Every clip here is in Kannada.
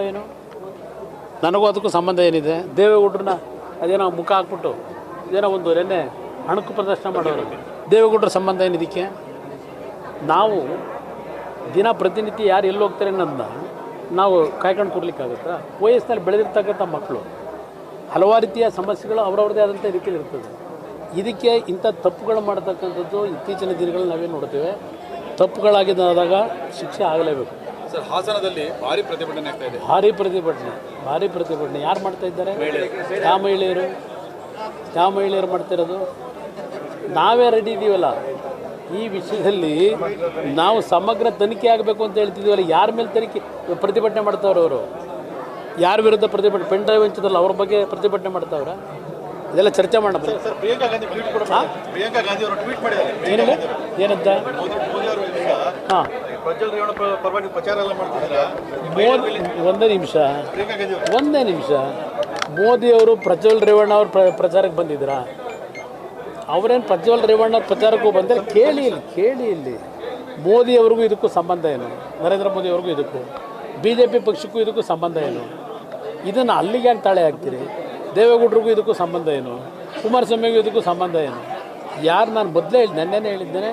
ಏನು? ನನಗೂ ಅದಕ್ಕೂ ಸಂಬಂಧ ಏನಿದೆ? ದೇವೇಗೌಡ್ರನ್ನ ಅದೇನೋ ಮುಖ ಹಾಕ್ಬಿಟ್ಟು ಏನೋ ಒಂದು ನೆನ್ನೆ ಅಣುಕು ಪ್ರದರ್ಶನ ಮಾಡೋರು. ದೇವೇಗೌಡ್ರ ಸಂಬಂಧ ಏನಿದಕ್ಕೆ ನಾವು ದಿನ ಪ್ರತಿನಿತ್ಯ ಯಾರು ಎಲ್ಲಿ ಹೋಗ್ತಾರೆ ಅನ್ನೋದನ್ನ ನಾವು ಕಾಯ್ಕೊಂಡು ಕೊಡ್ಲಿಕ್ಕಾಗುತ್ತಾ ವಯಸ್ಸಿನಲ್ಲಿ ಬೆಳೆದಿರ್ತಕ್ಕಂಥ ಮಕ್ಕಳು, ಹಲವಾರು ರೀತಿಯ ಸಮಸ್ಯೆಗಳು ಅವರವ್ರದ್ದೇ ಆದಂಥ ರೀತಿಯಲ್ಲಿ ಇರ್ತದೆ. ಇದಕ್ಕೆ ಇಂಥ ತಪ್ಪುಗಳು ಮಾಡ್ತಕ್ಕಂಥದ್ದು ಇತ್ತೀಚಿನ ದಿನಗಳಲ್ಲಿ ನಾವೇನು ನೋಡ್ತೇವೆ. ತಪ್ಪುಗಳಾಗಿದ್ದಾದಾಗ ಶಿಕ್ಷೆ ಆಗಲೇಬೇಕು. ಸರ್ ಹಾಸನದಲ್ಲಿ ಭಾರಿ ಪ್ರತಿಭಟನೆ ಆಗ್ತಾ ಇದೆ. ಭಾರಿ ಪ್ರತಿಭಟನೆ ಭಾರಿ ಪ್ರತಿಭಟನೆ. ಯಾರು ಮಾಡ್ತಾ ಇದ್ದಾರೆ? ಯಾವ ಮಹಿಳೆಯರು? ಯಾವ ಮಹಿಳೆಯರು ಮಾಡ್ತಿರೋದು? ನಾವೇ ರೆಡಿ ಇದ್ದೀವಲ್ಲ ಈ ವಿಷಯದಲ್ಲಿ ನಾವು ಸಮಗ್ರ ತನಿಖೆ ಆಗಬೇಕು ಅಂತ ಹೇಳ್ತಿದ್ದೀವಲ್ಲ ಯಾರ ಮೇಲೆ ತನಿಖೆ ಪ್ರತಿಭಟನೆ ಮಾಡ್ತಾವ್ರೆ ಅವರು? ಯಾರ ವಿರುದ್ಧ ಪ್ರತಿಭಟನೆ ಪೆನ್ ಡ್ರೈವ್ ಹಂಚಿದ್ರಲ್ಲ ಅವ್ರ ಬಗ್ಗೆ ಪ್ರತಿಭಟನೆ ಮಾಡ್ತಾವ್ರ? ಇದೆಲ್ಲ ಚರ್ಚೆ ಮಾಡೋಣ ಏನಂತ? ಅವರು ಹಾಂ. ಮೋದಿ ಒಂದೇ ನಿಮಿಷ. ಒಂದೇ ನಿಮಿಷ. ಮೋದಿಯವರು ಪ್ರಜ್ವಲ್ ರೇವಣ್ಣ ಅವ್ರ ಪ್ರ ಪ್ರಚಾರಕ್ಕೆ ಬಂದಿದ್ರಾ ಅವರೇನು ಪ್ರಜ್ವಲ್ ರೇವಣ್ಣ ಪ್ರಚಾರಕ್ಕೂ ಬಂದರೆ ಕೇಳಿ ಇಲ್ಲಿ ಕೇಳಿ ಇಲ್ಲಿ. ಮೋದಿಯವ್ರಿಗೂ ಇದಕ್ಕೂ ಸಂಬಂಧ ಏನು? ನರೇಂದ್ರ ಮೋದಿ ಅವ್ರಿಗೂ ಇದಕ್ಕೂ? ಬಿ ಜೆ ಪಿ ಪಕ್ಷಕ್ಕೂ ಇದಕ್ಕೂ ಸಂಬಂಧ ಏನು? ಇದನ್ನು ಅಲ್ಲಿಗೆ ಯಾಕೆ ತಾಳೆ ಹಾಕ್ತೀರಿ? ದೇವೇಗೌಡರಿಗೂ ಇದಕ್ಕೂ ಸಂಬಂಧ ಏನು? ಕುಮಾರಸ್ವಾಮಿಗೂ ಇದಕ್ಕೂ ಸಂಬಂಧ ಏನು? ಯಾರು ನಾನು ಮೊದಲೇ ಹೇಳಿ ನೆನ್ನೆನೇ ಹೇಳಿದ್ದೇನೆ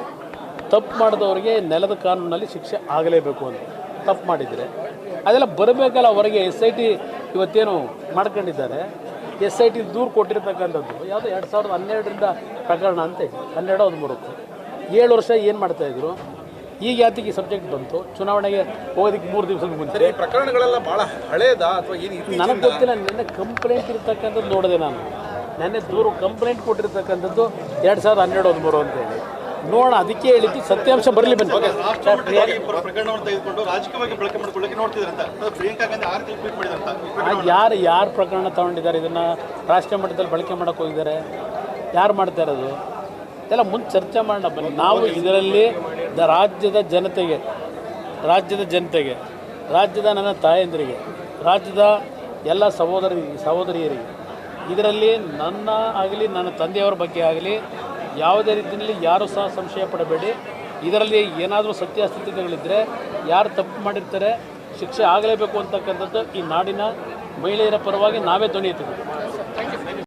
ತಪ್ಪು ಮಾಡಿದವರಿಗೆ ನೆಲದ ಕಾನೂನಲ್ಲಿ ಶಿಕ್ಷೆ ಆಗಲೇಬೇಕು ಅಂತ ತಪ್ಪು ಮಾಡಿದರೆ. ಅದೆಲ್ಲ ಬರಬೇಕಲ್ಲ ಹೊರಗೆ ಎಸ್ ಐ ಟಿ ಇವತ್ತೇನು ಮಾಡ್ಕೊಂಡಿದ್ದಾರೆ. ಎಸ್ ಐ ಟಿ ದೂರು ಕೊಟ್ಟಿರ್ತಕ್ಕಂಥದ್ದು ಯಾವುದೋ ಎರಡು ಸಾವಿರದ ಹನ್ನೆರಡರಿಂದ ಪ್ರಕರಣ ಅಂತ ಹನ್ನೆರಡು ಹದಿಮೂರಕ್ಕೆ ಏಳು ವರ್ಷ ಏನು ಮಾಡ್ತಾಯಿದ್ರು ಈಗ ಯಾತಿಗೆ ಸಬ್ಜೆಕ್ಟ್ ಬಂತು? ಚುನಾವಣೆಗೆ ಹೋಗೋದಕ್ಕೆ ಮೂರು ದಿವಸದ ಮುಂಚೆ. ಈ ಪ್ರಕರಣಗಳೆಲ್ಲ ಭಾಳ ಹಳೇದಾ ಅಥವಾ ಏನು ನನಗೆ ಗೊತ್ತಿಲ್ಲ ನಿನ್ನೆ ಕಂಪ್ಲೇಂಟ್ ಇರ್ತಕ್ಕಂಥದ್ದು ನೋಡಿದೆ ನಾನು. ನೆನ್ನೆ ದೂರು ಕಂಪ್ಲೇಂಟ್ ಕೊಟ್ಟಿರ್ತಕ್ಕಂಥದ್ದು ಎರಡು ಸಾವಿರದ ಹನ್ನೆರಡು ಹದಿಮೂರು ಅಂತೇಳಿ ನೋಡೋಣ ಅದಕ್ಕೆ ಹೇಳಿದ್ದು ಸತ್ಯಾಂಶ ಬರಲಿ ಬನ್ನಿ. ಯಾರು ಯಾರು ಪ್ರಕರಣ ತಗೊಂಡಿದ್ದಾರೆ? ಇದನ್ನು ರಾಷ್ಟ್ರೀಯ ಮಟ್ಟದಲ್ಲಿ ಬಳಕೆ ಮಾಡೋಕ್ಕೆ ಹೋಗಿದ್ದಾರೆ. ಯಾರು ಮಾಡ್ತಾ ಇರೋದು? ಎಲ್ಲ ಮುಂದೆ ಚರ್ಚೆ ಮಾಡೋಣ ಬನ್ನಿ. ನಾವು ಇದರಲ್ಲಿ ದ ರಾಜ್ಯದ ಜನತೆಗೆ ರಾಜ್ಯದ ಜನತೆಗೆ ರಾಜ್ಯದ ನನ್ನ ತಾಯಂದಿರಿಗೆ ರಾಜ್ಯದ ಎಲ್ಲ ಸಹೋದರಿ ಸಹೋದರಿಯರಿಗೆ ಇದರಲ್ಲಿ ನನ್ನ ಆಗಲಿ ನನ್ನ ತಂದೆಯವರ ಬಗ್ಗೆ ಆಗಲಿ ಯಾವುದೇ ರೀತಿಯಲ್ಲಿ ಯಾರೂ ಸಹ ಸಂಶಯ ಪಡಬೇಡಿ. ಇದರಲ್ಲಿ ಏನಾದರೂ ಸತ್ಯಾಸ್ಥಿತಿಗಳಿದ್ದರೆ ಯಾರು ತಪ್ಪು ಮಾಡಿರ್ತಾರೆ, ಶಿಕ್ಷೆ ಆಗಲೇಬೇಕು ಅಂತಕ್ಕಂಥದ್ದು ಈ ನಾಡಿನ ಮಹಿಳೆಯರ ಪರವಾಗಿ ನಾವೇ ಎತ್ತಿದ್ದೀವಿ